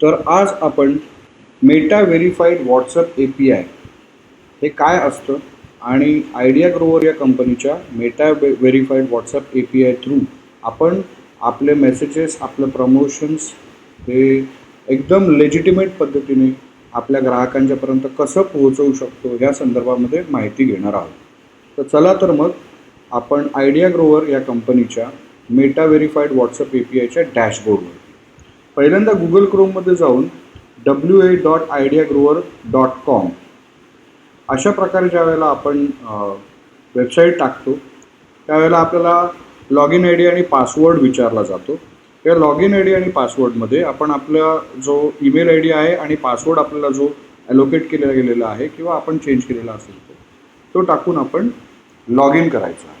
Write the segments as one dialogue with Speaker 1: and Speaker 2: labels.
Speaker 1: तर आज आपण Meta verified WhatsApp A P I हे काय असतं आणि आयडिया ग्रोवर या कंपनीच्या Meta way verified WhatsApp A P I through आपण आपले मेसेजेस आपलं प्रमोशन्स हे एकदम लेजिटिमेट पद्धतीने आपल्या ग्राहकांच्यापर्यंत कसं पोहोचवू शकतो या संदर्भामध्ये माहिती घेणार आहोत. तर चला तर मग आपण आयडिया ग्रोवर या कंपनीच्या Meta verified WhatsApp A P आयच्या डॅशबोर्डवर पहिल्यांदा गुगल क्रोममध्ये जाऊन W A dot idea grower dot com अशा प्रकारे ज्या वेळेला आपण वेबसाईट टाकतो त्यावेळेला आपल्याला लॉग इन आय डी आणि पासवर्ड विचारला जातो. या लॉग इन आय डी आणि पासवर्डमध्ये आपण आपला जो ईमेल आय डी आहे आणि पासवर्ड आपल्याला जो ॲलोकेट केलेला गेलेला आहे किंवा आपण चेंज केलेला असेल तो तो टाकून आपण लॉग इन करायचा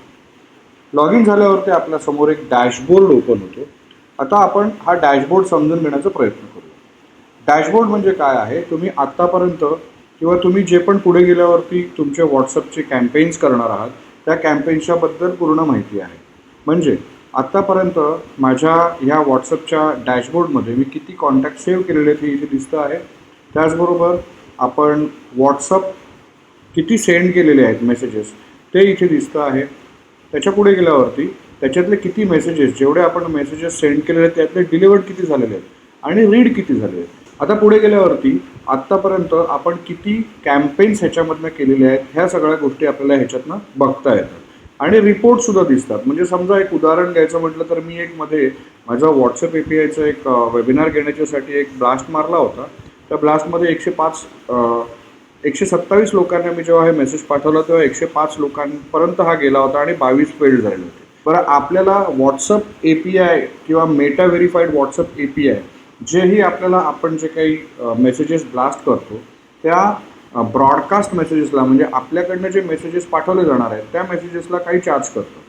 Speaker 1: लॉग इन झाल्यावरती आपल्यासमोर एक डॅशबोर्ड ओपन होतो. आता आपण हा डॅशबोर्ड समजून घेण्याचा प्रयत्न करू. डॅशबोर्ड म्हणजे काय आहे? तुम्ही आत्तापर्यंत किंवा तुम्ही जे पण पुढे गेल्यावरती तुमचे व्हॉट्सअपचे कॅम्पेन्स करणार आहात त्या कॅम्पेन्सच्याबद्दल पूर्ण माहिती आहे. म्हणजे आत्तापर्यंत माझ्या ह्या व्हॉट्सअपच्या डॅशबोर्डमध्ये मी किती कॉन्टॅक्ट सेव्ह केलेले आहेत हे इथे दिसतं आहे. त्याचबरोबर आपण व्हॉट्सअप किती सेंड केलेले आहेत मेसेजेस ते इथे दिसतं आहे. त्याच्या पुढे गेल्यावरती त्याच्यातले किती मेसेजेस जेवढे आपण मेसेजेस सेंड केलेले आहेत त्यातले डिलिवर्ड किती झालेले आहेत? आणि रीड किती झालेले आहेत? आता पुढे गेल्यावरती आत्तापर्यंत आपण किती कॅम्पेन्स ह्याच्यामधनं केलेले आहेत ह्या सगळ्या गोष्टी आपल्याला ह्याच्यातनं बघता येतात. आणि रिपोर्टसुद्धा दिसतात. म्हणजे समजा एक उदाहरण घ्यायचं म्हटलं तर मी एक मध्ये माझा व्हॉट्सअप ए पी आयचं एक वेबिनार घेण्याच्यासाठी एक ब्लास्ट मारला होता. त्या ब्लास्टमध्ये एकशे पाच एकशे सत्तावीस लोकांना मी जेव्हा हे मेसेज पाठवला तेव्हा एकशे पाच लोकांपर्यंत हा गेला होता आणि बावीस फेल्ड झाले होते. बरं आपल्याला व्हॉट्सअप ए पी आय किंवा Meta verified WhatsApp A P I जेही आपल्याला आपण जे काही मेसेजेस ब्लास्ट करतो त्या ब्रॉडकास्ट मेसेजेसला म्हणजे आपल्याकडनं जे मेसेजेस पाठवले जाणार आहेत त्या मेसेजेसला काही चार्ज करतो.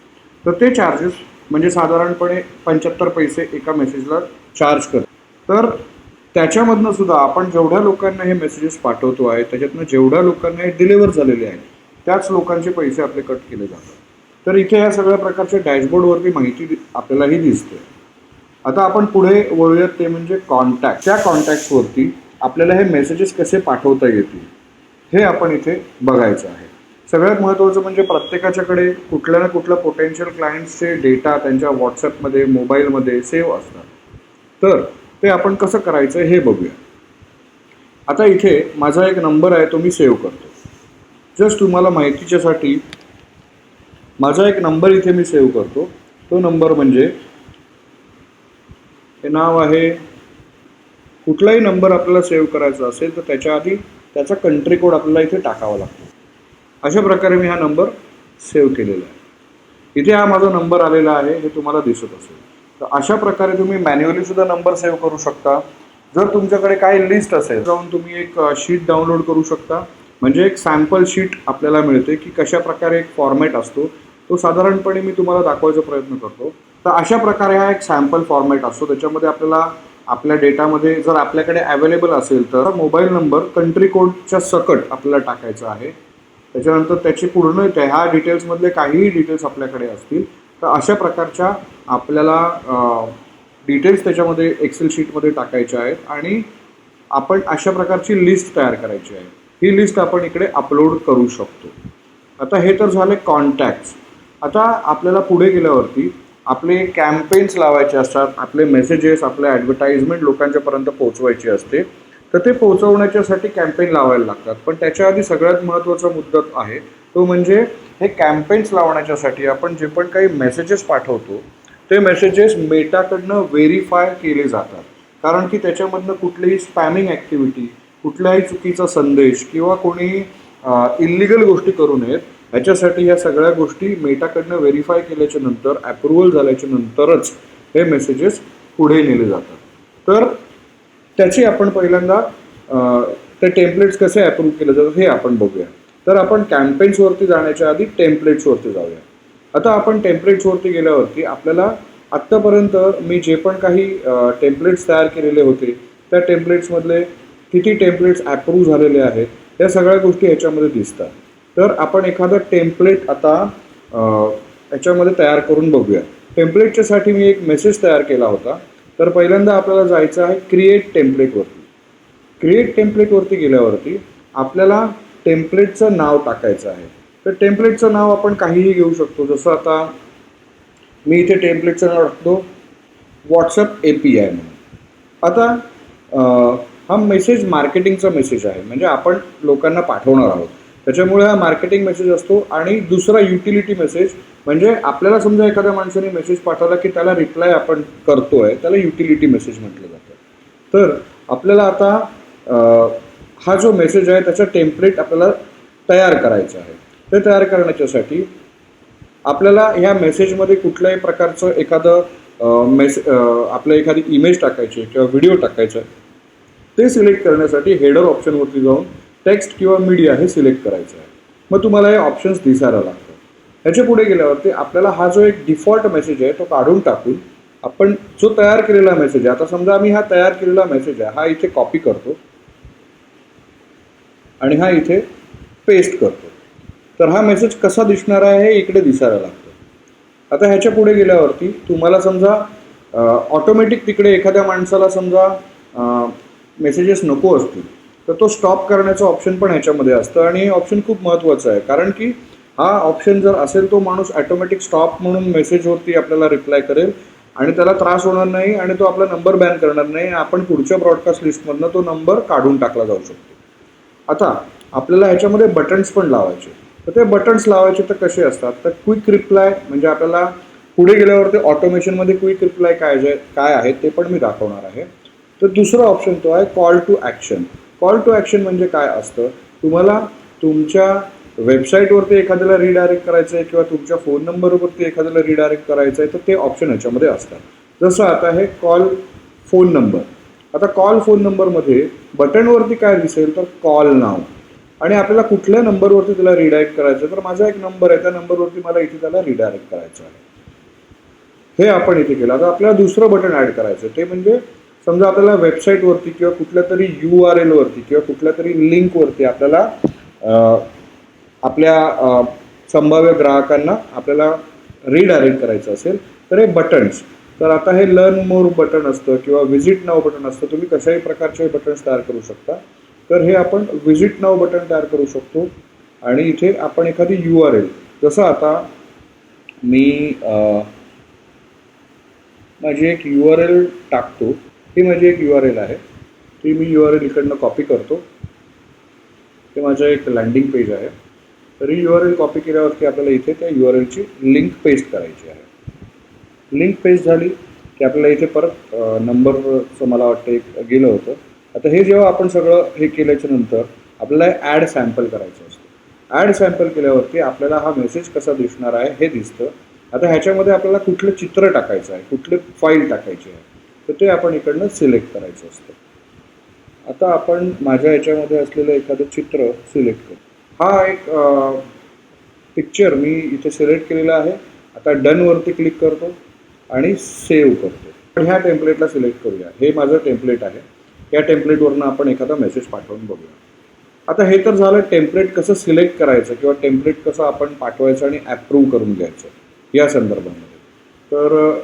Speaker 1: तर ते चार्जेस म्हणजे साधारणपणे पंच्याहत्तर पैसे एका मेसेजला चार्ज करतो. तर त्याच्यामधनं सुद्धा आपण जेवढ्या लोकांना हे मेसेजेस पाठवतो आहे त्याच्यातनं जेवढ्या लोकांना हे डिलिव्हर झालेले आहेत त्याच लोकांचे पैसे आपले कट केले जातात. तर इथे या सगळ्या प्रकारच्या डॅशबोर्डवरती माहिती दि- आपल्यालाही दिसते. आता आपण पुढे वळूयात ते म्हणजे कॉन्टॅक्ट त्या कॉन्टॅक्ट्सवरती आपल्याला हे मेसेजेस कसे पाठवता येतील हे आपण इथे बघायचं आहे. सगळ्यात महत्त्वाचं म्हणजे प्रत्येकाच्याकडे कुठल्या ना कुठल्या पोटेन्शियल क्लायंट्सचे डेटा त्यांच्या व्हॉट्सॲपमध्ये मोबाईलमध्ये सेव्ह असतात. तर ते आपण कसं करायचं हे बघूया. आता इथे माझा एक नंबर आहे तो मी सेव्ह करतो. जस्ट तुम्हाला माहितीच्यासाठी माझा एक नंबर इथे मी सेव्ह करतो. तो नंबर म्हणजे हे नाव आहे. कुठलाही नंबर आपल्याला सेव्ह करायचा असेल तर त्याच्या आधी त्याचा कंट्री कोड आपल्याला इथे टाकावा लागतो. अशा प्रकारे मी हा नंबर सेव्ह केलेला आहे. इथे हा माझा नंबर आलेला आहे हे तुम्हाला दिसत असेल. तर अशा प्रकारे तुम्ही मॅन्युअली सुद्धा नंबर सेव्ह करू शकता. जर तुमच्याकडे काही लिस्ट असेल जाऊन तुम्ही एक शीट डाउनलोड करू शकता. म्हणजे एक सॅम्पल शीट आपल्याला मिळते की कशा प्रकारे एक फॉर्मॅट असतो. तो साधारणपणे मी तुम्हाला दाखवायचा प्रयत्न करतो. तर अशा प्रकारे हा एक सॅम्पल फॉर्मॅट असतो. त्याच्यामध्ये आपल्याला आपल्या डेटामध्ये जर आपल्याकडे अवेलेबल असेल तर मोबाईल नंबर कंट्री कोडच्या सकट आपल्याला टाकायचा आहे. त्याच्यानंतर त्याची पूर्ण त्या ह्या डिटेल्समधले काहीही डिटेल्स आपल्याकडे असतील. तर अशा प्रकारच्या आपल्याला डिटेल्स त्याच्यामध्ये एक्सेल शीटमध्ये टाकायच्या आहेत आणि आपण अशा प्रकारची लिस्ट तयार करायची आहे. ही लिस्ट आपण इकडे अपलोड करू शकतो. आता हे तर झाले कॉन्टॅक्ट्स आता आपल्याला पुढे गेल्यावरती आपले कॅम्पेन्स लावायचे असतात आपले मेसेजेस आपले ॲडव्हर्टाइजमेंट लोकांच्यापर्यंत पोहोचवायची असते तर ते पोहोचवण्याच्यासाठी कॅम्पेन लावायला लागतात. पण त्याच्या आधी सगळ्यात महत्त्वाचा मुद्दा आहे तो म्हणजे हे कॅम्पेन्स लावण्याच्यासाठी आपण जे पण काही मेसेजेस पाठवतो ते मेसेजेस मेटाकडनं व्हेरीफाय केले जातात. कारण की त्याच्यामधनं कुठलीही स्पॅमिंग ॲक्टिव्हिटी कुठलाही चुकीचा संदेश किंवा कोणी इल्लिगल गोष्टी करू नयेत ह्याच्यासाठी ह्या सगळ्या गोष्टी मेटाकडनं व्हेरीफाय केल्याच्यानंतर अप्रुव्हल झाल्याच्या नंतरच हे मेसेजेस पुढे नेले जातात. तर त्याची आपण पहिल्यांदा ते टेम्पलेट्स कसे अप्रूव्ह केले जातात हे आपण बघूया. तर आपण कॅम्पेन्सवरती जाण्याच्या आधी टेम्पलेट्सवरती जाऊया. आता आपण टेम्पलेट्सवरती गेल्यावरती आपल्याला आत्तापर्यंत मी जे पण काही टेम्पलेट्स तयार केलेले होते त्या टेम्पलेट्समधले किती टेम्पलेट्स अप्रूव्ह झालेले आहेत या सगळ्या गोष्टी ह्याच्यामध्ये दिसतात. तर आपण एखादं टेम्पलेट आता याच्यामध्ये तयार करून बघूया. टेम्पलेटच्यासाठी मी एक मेसेज तयार केला होता. तर पहिल्यांदा आपल्याला जायचं आहे क्रिएट टेम्पलेटवरती क्रिएट टेम्पलेटवरती गेल्यावरती आपल्याला टेम्पलेटचं नाव टाकायचं आहे. तर टेम्पलेटचं नाव आपण काहीही घेऊ शकतो. जसं आता मी इथे टेम्पलेटचं नाव टाकतो. व्हॉट्सअप ए पी आय म्हणून. आता हा मेसेज मार्केटिंगचा मेसेज आहे. म्हणजे आपण लोकांना पाठवणार आहोत. त्याच्यामुळे हा मार्केटिंग मेसेज असतो आणि दुसरा युटिलिटी मेसेज म्हणजे आपल्याला समजा एखाद्या माणसाने मेसेज पाठवला की त्याला रिप्लाय आपण करतोय त्याला युटिलिटी मेसेज म्हटलं जातं. तर आपल्याला आता हा जो मेसेज आहे त्याचा टेम्पलेट आपल्याला तयार करायचा आहे. ते तयार करण्याच्यासाठी आपल्याला ह्या मेसेजमध्ये कुठल्याही प्रकारचं एखादं मेस आपलं एखादी इमेज टाकायची आहे किंवा व्हिडिओ टाकायचा आहे ते सिलेक्ट करण्यासाठी हेडर ऑप्शनवरती जाऊन टेक्स्ट किंवा मीडिया हे सिलेक्ट करायचं आहे. मग तुम्हाला हे ऑप्शन्स दिसायला लागतात. ह्याच्या पुढे गेल्यावरती आपल्याला हा जो एक डिफॉल्ट मेसेज आहे तो काढून टाकून आपण जो तयार केलेला मेसेज आहे आता समजा आम्ही हा तयार केलेला मेसेज आहे हा इथे कॉपी करतो. आणि हा इथे पेस्ट करतो. तर हा मेसेज कसा दिसणार आहे हे इकडे दिसायला लागतो. आता ह्याच्या पुढे गेल्यावरती तुम्हाला समजा ऑटोमॅटिक तिकडे एखाद्या माणसाला समजा मेसेजेस नको असतील. तर तो स्टॉप करण्याचं ऑप्शन पण ह्याच्यामध्ये असतं आणि हे ऑप्शन खूप महत्त्वाचं आहे. कारण की हा ऑप्शन जर असेल तो माणूस ॲटोमॅटिक स्टॉप म्हणून मेसेजवरती आपल्याला रिप्लाय करेल आणि त्याला त्रास होणार नाही आणि तो आपला नंबर बॅन करणार नाही. आपण पुढच्या ब्रॉडकास्ट लिस्टमधनं तो नंबर काढून टाकला जाऊ शकतो. आता आपल्याला ह्याच्यामध्ये बटन्स पण लावायचे. तर ते बटन्स लावायचे तर कसे असतात? तर क्विक रिप्लाय म्हणजे आपल्याला पुढे गेल्यावर ते ऑटोमेशनमध्ये क्विक रिप्लाय काय जे काय आहे ते पण मी दाखवणार आहे. तर दुसरा ऑप्शन तो आहे call to action call to action म्हणजे काय असतं? तुम्हाला तुमच्या वेबसाईटवरती एखाद्याला रिडायरेक्ट करायचं आहे किंवा तुमच्या फोन नंबरवरती एखाद्याला रिडायरेक्ट करायचं आहे तर ते ऑप्शन ह्याच्यामध्ये असतात. जसं आता हे कॉल फोन नंबर आता कॉल फोन नंबरमध्ये बटनवरती काय दिसेल? तर कॉल नाव आणि आपल्याला कुठल्या नंबरवरती त्याला रिडायरेक्ट करायचं आहे तर माझा एक नंबर आहे त्या नंबरवरती मला इथे त्याला रिडायरेक्ट करायचं आहे. हे आपण इथे केलं. आता आपल्याला दुसरं बटन ॲड करायचं आहे ते म्हणजे समजा आपल्याला वेबसाईटवरती किंवा कुठल्या तरी यू आर एलवरती किंवा कुठल्या तरी लिंकवरती आपल्याला आपल्या संभाव्य ग्राहकांना आपल्याला रिडायरेक्ट करायचं असेल तर हे बटन्स तर आता हे लर्न मोर बटन असतं किंवा व्हिजिट नाव बटन असतं तुम्ही कशाही प्रकारचे बटन्स तयार करू शकता. तर हे आपण व्हिजिट नाव बटन तयार करू शकतो. आणि इथे आपण एखादी यू आर एल जसं आता मी माझी एक यू आर एल टाकतो. ही माझी एक यू आर एल आहे. ती मी यू आर एल इकडनं कॉपी करतो. ते माझं एक लँडिंग पेज आहे. तरी यू आर एल कॉपी केल्यावरती आपल्याला इथे त्या यू आर एलची लिंक पेस्ट करायची आहे. लिंक पेस्ट झाली की आपल्याला इथे परत नंबरचं मला वाटतं एक गेलं होतं. आता हे जेव्हा आपण सगळं हे केल्याच्यानंतर आपल्याला ॲड सॅम्पल करायचं असतं. ॲड सॅम्पल केल्यावरती आपल्याला हा मेसेज कसा दिसणार आहे हे दिसतं. आता ह्याच्यामध्ये आपल्याला कुठलं चित्र टाकायचं आहे कुठले फाईल टाकायची आहे. तर ते आपण इकडनं सिलेक्ट करायचं असतं. आता आपण माझ्या याच्यामध्ये असलेलं एखादं चित्र सिलेक्ट करू. हा एक पिक्चर मी इथे सिलेक्ट केलेला आहे. आता डनवरती क्लिक करतो आणि सेव्ह करतो. पण ह्या टेम्पलेटला सिलेक्ट करूया. हे माझं टेम्पलेट आहे. या टेम्पलेटवरनं आपण एखादा मेसेज पाठवून बघूया. आता हे तर झालं टेम्पलेट कसं सिलेक्ट करायचं किंवा टेम्पलेट कसं आपण पाठवायचं आणि ॲप्रूव्ह करून घ्यायचं या संदर्भामध्ये. तर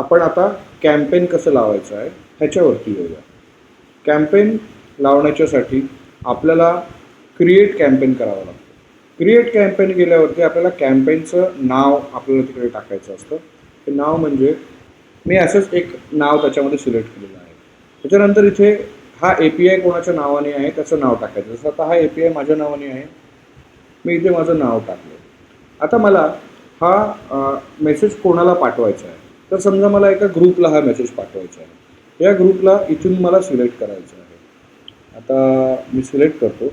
Speaker 1: आपण आता कॅम्पेन कसं लावायचं आहे ह्याच्यावरती येऊया. कॅम्पेन लावण्याच्यासाठी आपल्याला क्रिएट कॅम्पेन करावं लागतं. क्रिएट कॅम्पेन गेल्यावरती आपल्याला कॅम्पेनचं नाव आपल्याला तिकडे टाकायचं असतं. ते नाव म्हणजे मी असंच एक नाव त्याच्यामध्ये सिलेक्ट केलेलं आहे. त्याच्यानंतर इथे हा ए पी आय कोणाच्या नावाने आहे त्याचं नाव टाकायचं. जसं आता हा ए पी आय माझ्या नावाने आहे मी इथे माझं नाव टाकलं आता मला हा मेसेज कोणाला पाठवायचा आहे? तर समजा मला एका ग्रुपला हा मेसेज पाठवायचा आहे. या ग्रुपला इथून मला सिलेक्ट करायचं आहे. आता मी सिलेक्ट करतो.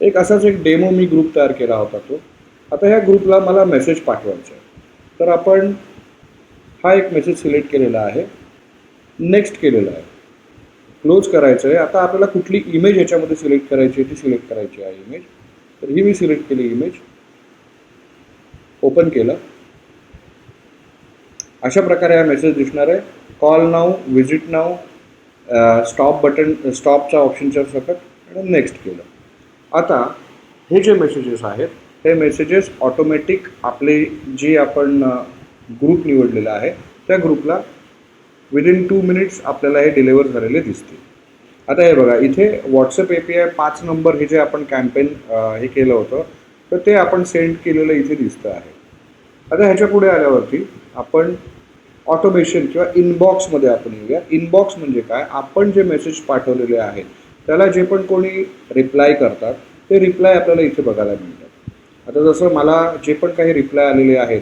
Speaker 1: एक असाच एक डेमो मी ग्रुप तयार केला होता तो. आता ह्या ग्रुपला मला मेसेज पाठवायचा आहे. तर आपण हा एक मेसेज सिलेक्ट केलेला आहे. नेक्स्ट केलेला आहे. क्लोज करायचं आहे. आता आपल्याला कुठली इमेज याच्यामध्ये सिलेक्ट करायची आहे ती सिलेक्ट करायची आहे इमेज तर ही मी सिलेक्ट केली इमेज ओपन केलं. अशा प्रकारे हा मेसेज दिसणार आहे. कॉल नाव विजिट नाव स्टॉप बटन स्टॉपच्या ऑप्शनच्या सकट आणि नेक्स्ट केलं. आता हे जे मेसेजेस आहेत हे मेसेजेस ऑटोमॅटिक आपले जे आपण ग्रुप निवडलेला आहे त्या ग्रुपला विदिन टू मिनिट्स आपल्याला हे डिलिव्हर झालेले दिसतील. आता हे बघा इथे व्हॉट्सअप ए पी आय पाच नंबर हे जे आपण कॅम्पेन हे केलं होतं तर ते आपण सेंड केलेलं इथे दिसतं आहे. आता ह्याच्या पुढे आल्यावरती आपण ऑटोमेशन किंवा इनबॉक्समध्ये आपण येऊया. इनबॉक्स म्हणजे काय? आपण जे मेसेज पाठवलेले आहेत त्याला जे पण कोणी रिप्लाय करतात ते रिप्लाय आपल्याला इथे बघायला मिळतात. आता जसं मला जे पण काही रिप्लाय आलेले आहेत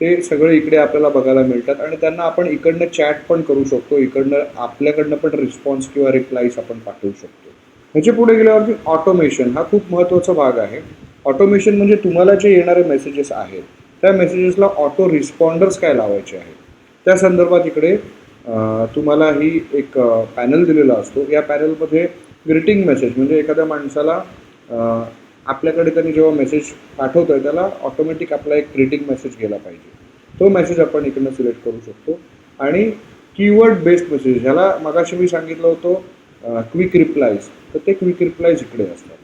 Speaker 1: ते सगळे इकडे आपल्याला बघायला मिळतात आणि त्यांना आपण इकडनं चॅट पण करू शकतो इकडनं आपल्याकडनं पण रिस्पॉन्स किंवा रिप्लाईज आपण पाठवू शकतो. ह्याच्या पुढे गेल्यावरती ऑटोमेशन हा खूप महत्त्वाचा भाग आहे. ऑटोमेशन म्हणजे तुम्हाला जे येणारे मेसेजेस आहेत त्या मेसेजेसला ऑटो रिस्पॉन्डर्स काय लावायचे आहेत? त्या संदर्भात इकडे तुम्हाला ही एक पॅनल दिलेला असतो. या पॅनलमध्ये ग्रीटिंग मेसेज म्हणजे एखाद्या माणसाला आपल्याकडे त्यांनी जेव्हा मेसेज पाठवतो आहे त्याला ऑटोमॅटिक आपला एक ग्रीटिंग मेसेज गेला पाहिजे. तो मेसेज आपण इकडनं सिलेक्ट करू शकतो. आणि कीवर्ड बेस्ड मेसेज ह्याला मगाशी मी सांगितलं होतं क्विक रिप्लायज तर ते क्विक रिप्लायज इकडे असतात.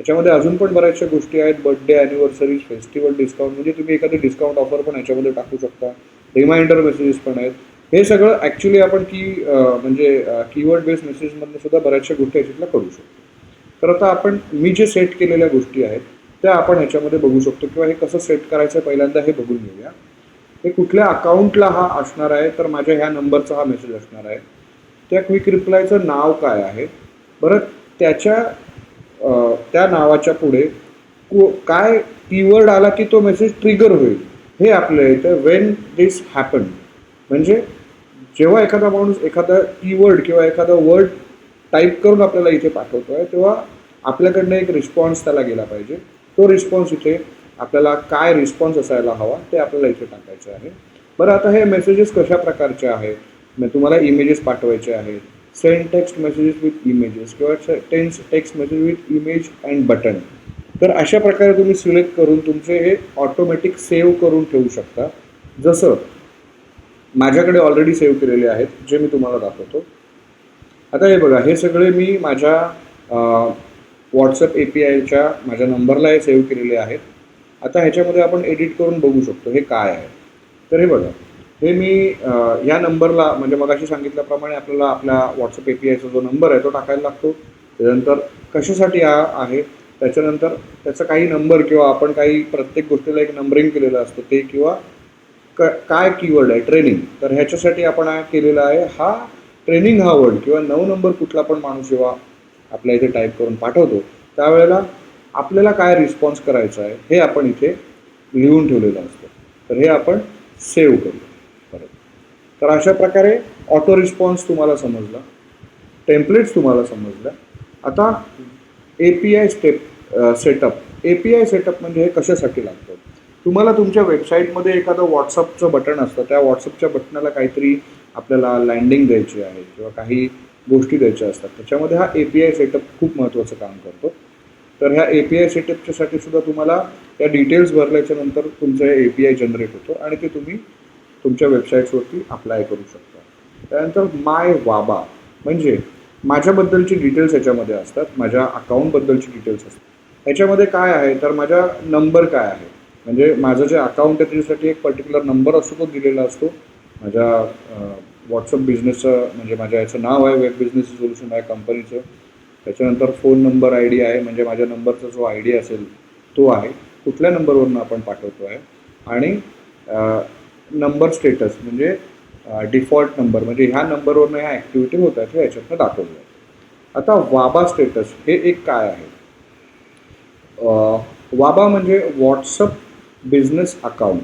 Speaker 1: याच्यामध्ये अजून पण बऱ्याचशा गोष्टी आहेत. बर्थडे ॲनिव्हर्सरीज फेस्टिवल डिस्काउंट म्हणजे तुम्ही एखादी डिस्काउंट ऑफर पण याच्यामध्ये टाकू शकता. रिमाइंडर मेसेजेस पण आहेत. हे सगळं ॲक्च्युली आपण की म्हणजे कीवर्ड बेस्ड मेसेजमधनं सुद्धा बऱ्याचशा गोष्टी याच्यातल्या करू शकतो. तर आता आपण मी जे सेट केलेल्या गोष्टी आहेत त्या आपण ह्याच्यामध्ये बघू शकतो. किंवा हे कसं सेट करायचं पहिल्यांदा हे बघून घेऊया. हे कुठल्या अकाउंटला हा असणार आहे तर माझ्या ह्या नंबरचा हा मेसेज असणार आहे. त्या क्विक रिप्लायचं नाव काय आहे? बरं त्याच्या त्या नावाच्या पुढे काय कीवर्ड आला की तो मेसेज ट्रिगर होईल हे आपल्याला इथं वेन दिस हॅपन म्हणजे जेव्हा एखादा माणूस एखादा कीवर्ड किंवा एखादा वर्ड टाईप करून आपल्याला इथे पाठवतो आहे तेव्हा आपल्याकडनं एक रिस्पॉन्स त्याला गेला पाहिजे. तो रिस्पॉन्स इथे आपल्याला काय रिस्पॉन्स असायला हवा ते आपल्याला इथे टाकायचं आहे. बरं आता हे मेसेजेस कशा प्रकारचे आहेत? मग तुम्हाला इमेजेस पाठवायचे आहेत. Send text messages with images किंवा tense text message with image and button तर अशा प्रकारे तुम्ही सिलेक्ट करून तुमचे हे ऑटोमॅटिक सेव्ह करून ठेवू शकता. जसं माझ्याकडे ऑलरेडी सेव्ह केलेले आहेत जे मी तुम्हाला दाखवतो. आता हे बघा हे सगळे मी माझ्या व्हॉट्सअप ए पी आयच्या माझ्या नंबरला हे सेव्ह केलेले आहेत. आता ह्याच्यामध्ये आपण एडिट करून बघू शकतो हे काय आहे. तर हे बघा. हे मी ह्या या नंबरला म्हणजे मगाशी सांगितल्याप्रमाणे आपल्याला आपल्या व्हॉट्सअप ए पी आयचा जो नंबर आहे तो टाकायला लागतो. त्याच्यानंतर कशासाठी हा आहे? त्याच्यानंतर त्याचा काही नंबर किंवा आपण काही प्रत्येक गोष्टीला एक नंबरिंग केलेलं असतं ते किंवा क काय कीवर्ड आहे? ट्रेनिंग तर ह्याच्यासाठी आपण हा केलेला आहे. हा ट्रेनिंग हा वर्ड किंवा नऊ नंबर कुठला पण माणूस जेव्हा आपल्या इथे टाईप करून पाठवतो त्यावेळेला आपल्याला काय रिस्पॉन्स करायचा आहे हे आपण इथे लिहून ठेवलेलं असतं. तर हे आपण सेव्ह करू तर अशा प्रकारे ऑटो रिस्पॉन्स तुम्हाला समजला. टेम्पलेट्स तुम्हाला समजल्या आता A P I step setup A P I setup म्हणजे हे कशासाठी लागतं? तुम्हाला तुमच्या वेबसाईटमध्ये एखादं व्हॉट्सअपचं बटन असतं. त्या व्हॉट्सअपच्या बटनाला काहीतरी आपल्याला लँडिंग द्यायची आहे किंवा काही गोष्टी द्यायच्या असतात. त्याच्यामध्ये हा ए पी आय सेटअप खूप महत्त्वाचं काम करतो. तर ह्या ए पी आय सेटअपच्यासाठी सुद्धा तुम्हाला त्या डिटेल्स भरल्याच्यानंतर तुमचं हे ए पी आय जनरेट होतं आणि ते तुम्ही तुमच्या वेबसाईट्सवरती अप्लाय करू शकता. त्यानंतर माय वाबा म्हणजे माझ्याबद्दलची डिटेल्स याच्यामध्ये असतात माझ्या अकाउंटबद्दलची डिटेल्स असतात. याच्यामध्ये काय आहे? तर माझा नंबर काय आहे? म्हणजे माझं जे अकाउंट आहे त्याच्यासाठी एक पर्टिक्युलर नंबर असतो तो दिलेला असतो. माझ्या व्हॉट्सअप बिझनेसचं म्हणजे माझ्या याचं नाव आहे वेब बिझनेस सोल्युशन आहे कंपनीचं त्याच्यानंतर फोन नंबर आय डी आहे म्हणजे माझ्या नंबरचा जो आय डी असेल तो आहे कुठल्या नंबरवरून आपण पाठवतो आहे आणि नंबर स्टेटस म्हणजे डिफॉल्ट नंबर म्हणजे ह्या नंबरवरनं ह्या ॲक्टिव्हिटी होत आहेत हे याच्यातनं दाखवलं जातं. आता वाबा स्टेटस हे एक काय आहे? वाबा म्हणजे WhatsApp business account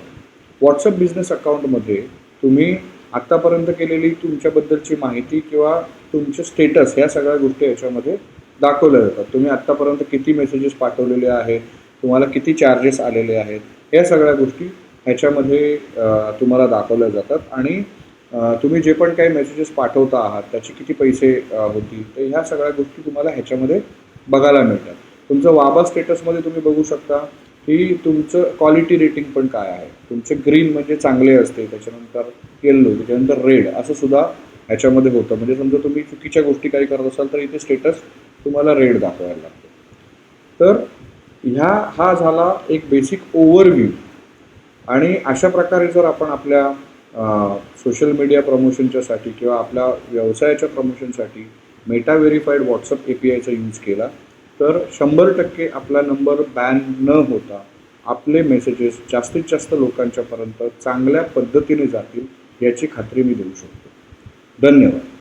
Speaker 1: WhatsApp business अकाउंटमध्ये तुम्ही आत्तापर्यंत केलेली तुमच्याबद्दलची माहिती किंवा तुमचे स्टेटस ह्या सगळ्या गोष्टी याच्यामध्ये दाखवल्या जातात. तुम्ही आत्तापर्यंत किती मेसेजेस पाठवलेले आहेत तुम्हाला किती चार्जेस आलेले आहेत या सगळ्या गोष्टी ह्याच्यामध्ये तुम्हाला दाखवल्या जातात. आणि तुम्ही जे पण काही मेसेजेस पाठवता आहात त्याचे किती पैसे होतील तर ह्या सगळ्या गोष्टी तुम्हाला ह्याच्यामध्ये बघायला मिळतात. तुमचं वाबा स्टेटसमध्ये तुम्ही बघू शकता की तुमचं क्वालिटी रेटिंग पण काय आहे. तुमचे ग्रीन म्हणजे चांगले असते त्याच्यानंतर येल्लो त्याच्यानंतर रेड असं सुद्धा ह्याच्यामध्ये होतं. म्हणजे समजा तुम्ही चुकीच्या गोष्टी काही करत असाल तर इथे स्टेटस तुम्हाला रेड दाखवायला लागतो. तर ह्या हा झाला एक बेसिक ओव्हरव्ह्यू आणि अशा प्रकारे जर आपण आपल्या सोशल मीडिया प्रमोशनच्यासाठी किंवा आपल्या व्यवसायाच्या प्रमोशनसाठी Meta verified WhatsApp A P आयचा यूज केला तर शंभर टक्के आपला नंबर बॅन न होता आपले मेसेजेस जास्तीत जास्त लोकांच्यापर्यंत चांगल्या पद्धतीने जातील याची खात्री मी देऊ शकतो. धन्यवाद.